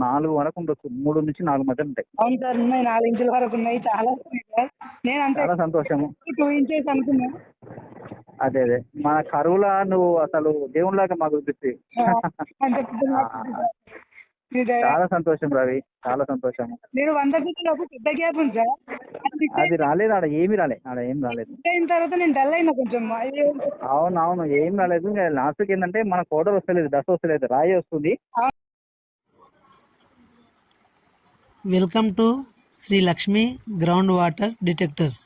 నాలుగు వరకు ఉండొచ్చు. మూడు నుంచి నాలుగు మధ్య ఉంటాయి. అవును సార్ ఉన్నాయి. నాలుగు ఇంచుల వరకు ఉన్నాయి. చాలా సార్. నేను అంటే చాలా సంతోషము. టూ ఇంచెస్ అనుకున్నా. అదే అదే. మన కరువులా నువ్వు అసలు దేవునిలాగా మాకు చూపిస్తే. చాలా సంతోషం రవి. చాలా సంతోషము. నేను వంద ఒక పెద్ద గ్యాప్ ఉంది సార్. అది రాలేదు ఆడ. ఏమీ రాలే. ఆడ ఏం రాలేదు. అయిన తర్వాత నేను డల్ అయినా కొంచెం. అయ్యో, అవును అవును ఏం రాలేదు. లాస్ట్కి ఏంటంటే మన కోడలు వస్తలేదు. దశ వస్తలేదు. రాయి వస్తుంది. Welcome to Sri Lakshmi ground water detectors.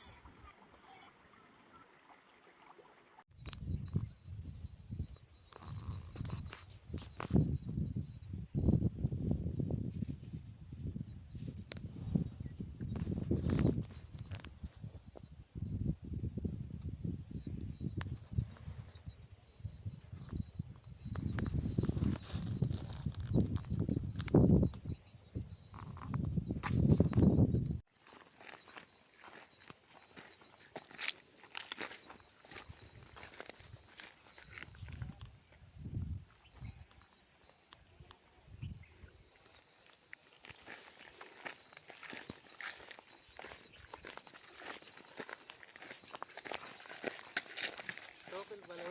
Hello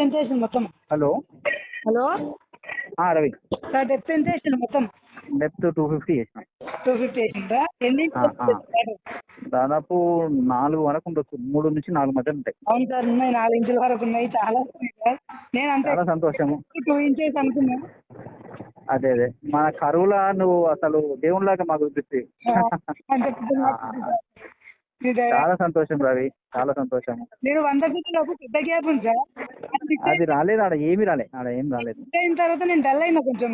depth ఎంత వేసింది మొత్తం హలో? హలో రవి. నా డెప్త్ ఎంత వేసింది మొత్తం డెప్త్ టూ ఫిఫ్టీ చేసిన. టూ ఫిఫ్టీ వేసిందా ఎన్ని. దాదాపు నాలుగు వరకు ఉండొచ్చు. మూడు నుంచి నాలుగు మధ్య ఉంటాయి. అవును సార్ ఉన్నాయి. నాలుగు ఇంచుల వరకు ఉన్నాయి. చాలా సార్. నేను అంటే చాలా సంతోషము. టూ ఇంచెస్ అనుకున్నా. అదే అదే. మన కరువులా నువ్వు అసలు దేవునిలాగా మాకు చూపిస్తే. చాలా సంతోషం రవి చాలా సంతోషము నేను వంద పెద్ద గ్యాప్ ఉంది సార్. అది రాలేదు ఆడ ఏమీ రాలే ఆడ ఏం రాలేదు. అయిన తర్వాత నేను డల్ అయినా కొంచెం.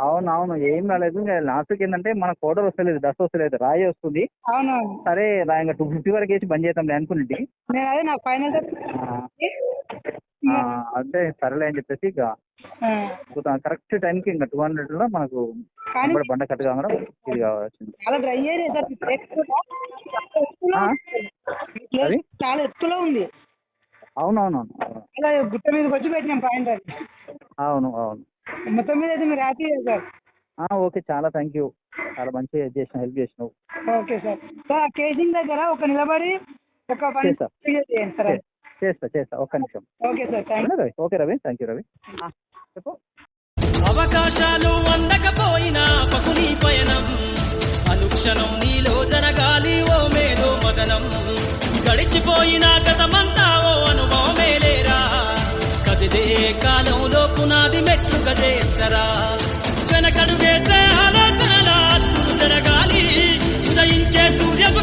అవును అవును ఏం రాలేదు. ఇంకా లాస్ట్కి ఏంటంటే మన కోడలు వస్తలేదు దశ వస్తలేదు రాయి వస్తుంది. అవునవును. సరే రా ఇంకా టూ ఫిఫ్టీ వరకు వేసి బంద్ చేద్దాంలే అనుకునేది నేను అదే ఫైనల్ అంటే సరేలే అని చెప్పేసి ఇక కరెక్ట్ టైంకి ఇంకా టూ హండ్రెడ్లో మనకు కానీ వెంబడి బండ కట్ కావడం ఇది కావాల్సింది. చాలా ఎత్తులో? ఉంది. అవునవునవును. అవును అలా గుట్ట మీదకి వచ్చి పెట్టినాం పాయింట్ అది. అవును అవును. మొత్తం మీద అయితే మీరు హ్యాపీ సార్? ఆ, ఓకే చాలా థ్యాంక్ యూ చాలా మంచిగా చేసిన హెల్ప్ చేసినావు. Okay sir. సార్ కేసింగ్ దగ్గర ఒక నిలబడి ఒక పని. చేయండి సార్. చేస్తా చేస్తా ఒక్క నిమిషం. ఓకే సార్ థ్యాంక్ అవునా Ravi okay Ravi thank you Ravi. చెప్పు. అవకాశాలు అందకపోయినా పకుని పయనం. అనుక్షణం నీలో జనగాలి ఓ మేధో మదనం. గడిచిపోయిన గతమంతా ఓ అనుభవమే లేరా? కదిలే కాలంలో పునాది మెట్లు కదేసరా వెనకడుగేసే ఆలోచనల అద్దులు జరగాలి ఉదయించే సూర్యపు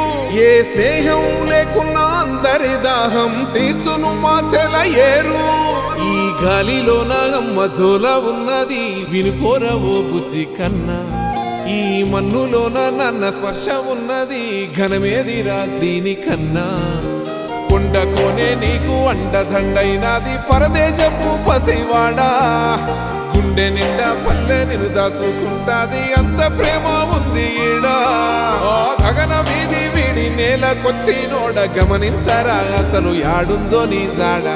ఏ స్నేహం లేకున్నా అందరి దాహం తీర్చును మాసెల ఏరు. ఈ గాలిలో నగమ్మ జోల ఉన్నది వినుకోరవో బుజ్జి కన్నా. ఈ మన్నులోన నన్న స్పర్శ ఉన్నది ఘనమేదిరా దీనికన్నా కొండకోనే నీకు అండదండైనది పరదేశపు పసివాడా. గుండె నిండా పల్లె నిన్ను దాసుకుంటాది అంత ప్రేమ ఉంది ఈడా. గగన వీధి వీడి నేలకొచ్చి నోడ గమనించరా? అసలు యాడుందో నీ జాడా?